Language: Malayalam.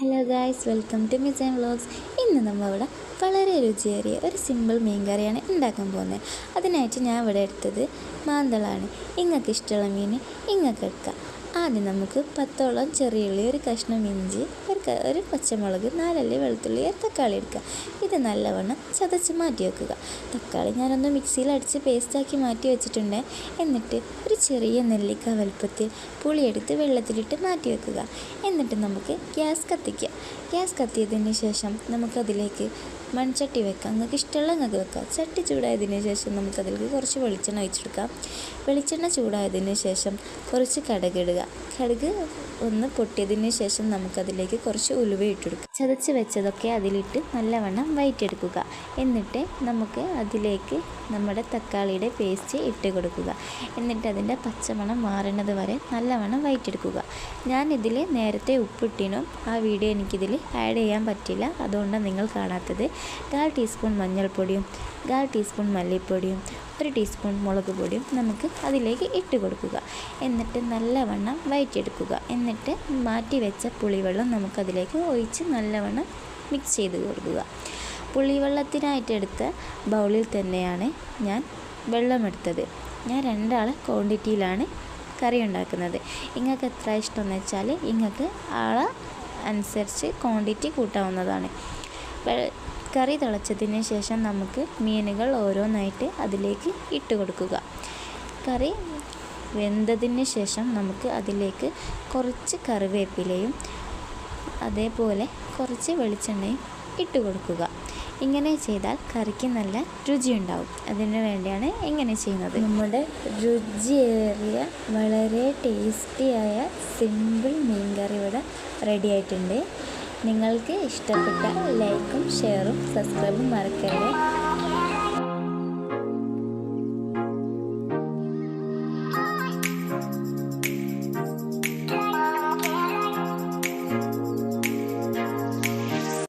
Hello guys welcome to miss and vlogs ഇന്ന് നമ്മളിവിടെ വളരെ രുചിയേറിയ ഒരു സിമ്പിൾ മീൻ കറിയാണ് ഉണ്ടാക്കാൻ പോകുന്നത്. അതിനായിട്ട് ഞാൻ ഇവിടെ എടുത്തത് മാന്തളാണ്. ഇങ്ങൾക്ക് ഇഷ്ടമുള്ള മീൻ ഇങ്ങൾക്ക് എടുക്കാം. ആദ്യം നമുക്ക് പത്തോളം ചെറിയുള്ളി ഒരു കഷ്ണം ഇഞ്ചി ഒരു ഒരു പച്ചമുളക് നാലല്ലി വെളുത്തുള്ളി തക്കാളി എടുക്കുക. ഇത് നല്ലവണ്ണം ചതച്ച് മാറ്റി വെക്കുക. തക്കാളി ഞാനൊന്ന് മിക്സിയിൽ അടിച്ച് പേസ്റ്റാക്കി മാറ്റി വെച്ചിട്ടുണ്ട്. എന്നിട്ട് ഒരു ചെറിയ നെല്ലിക്ക വലുപ്പത്തിൽ പുളിയെടുത്ത് വെള്ളത്തിലിട്ട് മാറ്റി വെക്കുക. എന്നിട്ട് നമുക്ക് ഗ്യാസ് കത്തിക്കുക ഗ്യാസ് കത്തിയതിന് ശേഷം നമുക്കതിലേക്ക് മൺചട്ടി വെക്കാം. നിങ്ങൾക്ക് ഇഷ്ടമുള്ള നിങ്ങൾക്ക് വെക്കാം. ചട്ടി ചൂടായതിന് ശേഷം നമുക്കതിലേക്ക് കുറച്ച് വെളിച്ചെണ്ണ ഒഴിച്ചെടുക്കാം. വെളിച്ചെണ്ണ ചൂടായതിന് ശേഷം കുറച്ച് കടുകിടുക കടുക് ഒന്ന് പൊട്ടിയതിന് ശേഷം നമുക്കതിലേക്ക് കുറച്ച് ഉലുവ ഇട്ടെടുക്കുക ചതച്ച് വെച്ചതൊക്കെ അതിലിട്ട് നല്ലവണ്ണം വയറ്റെടുക്കുക എന്നിട്ട് നമുക്ക് അതിലേക്ക് നമ്മുടെ തക്കാളിയുടെ പേസ്റ്റ് ഇട്ട് കൊടുക്കുക എന്നിട്ട് അതിന്റെ പച്ചമണം മാറുന്നത് വരെ നല്ലവണ്ണം വയറ്റെടുക്കുക ഞാനിതിൽ നേരത്തെ ഉപ്പിട്ടിനും ആ വീഡിയോ എനിക്കിതിൽ ആഡ് ചെയ്യാൻ പറ്റില്ല. അതുകൊണ്ടാണ് നിങ്ങൾ കാണാത്തത്. കാൽ ടീസ്പൂൺ മഞ്ഞൾപ്പൊടിയും കാൽ ടീസ്പൂൺ മല്ലിപ്പൊടിയും ഒരു ടീസ്പൂൺ മുളക് പൊടിയും നമുക്ക് അതിലേക്ക് ഇട്ട് കൊടുക്കുക. എന്നിട്ട് നല്ലവണ്ണം വയറ്റിയെടുക്കുക. എന്നിട്ട് മാറ്റി വെച്ച പുളിവെള്ളം നമുക്കതിലേക്ക് ഒഴിച്ച് നല്ലവണ്ണം മിക്സ് ചെയ്ത് കൊടുക്കുക. പുളിവെള്ളത്തിനായിട്ടെടുത്ത ബൗളിൽ തന്നെയാണ് ഞാൻ വെള്ളമെടുത്തത്. ഞാൻ രണ്ടാൾ ക്വാണ്ടിറ്റിയിലാണ് കറി ഉണ്ടാക്കുന്നത്. നിങ്ങൾക്ക് എത്ര ഇഷ്ടമെന്ന് വെച്ചാൽ നിങ്ങൾക്ക് ആളെ അനുസരിച്ച് ക്വാണ്ടിറ്റി കൂട്ടാവുന്നതാണ്. കറി തിളച്ചതിന് ശേഷം നമുക്ക് മീനുകൾ ഓരോന്നായിട്ട് അതിലേക്ക് ഇട്ട് കൊടുക്കുക. കറി വെന്തതിന് ശേഷം നമുക്ക് അതിലേക്ക് കുറച്ച് കറിവേപ്പിലയും അതേപോലെ കുറച്ച് വെളിച്ചെണ്ണയും ഇട്ട് കൊടുക്കുക. ഇങ്ങനെ ചെയ്താൽ കറിക്ക് നല്ല രുചിയുണ്ടാവും അതിന് വേണ്ടിയാണ് ഇങ്ങനെ ചെയ്യുന്നത്. നമ്മുടെ രുചിയേറിയ വളരെ ടേസ്റ്റിയായ സിമ്പിൾ മീൻ കറി ഇവിടെ റെഡി ആയിട്ടുണ്ട്. നിങ്ങൾക്ക് ഇഷ്ടപ്പെട്ട ലൈക്കും ഷെയറും സബ്സ്ക്രൈബും മറക്കരുത്.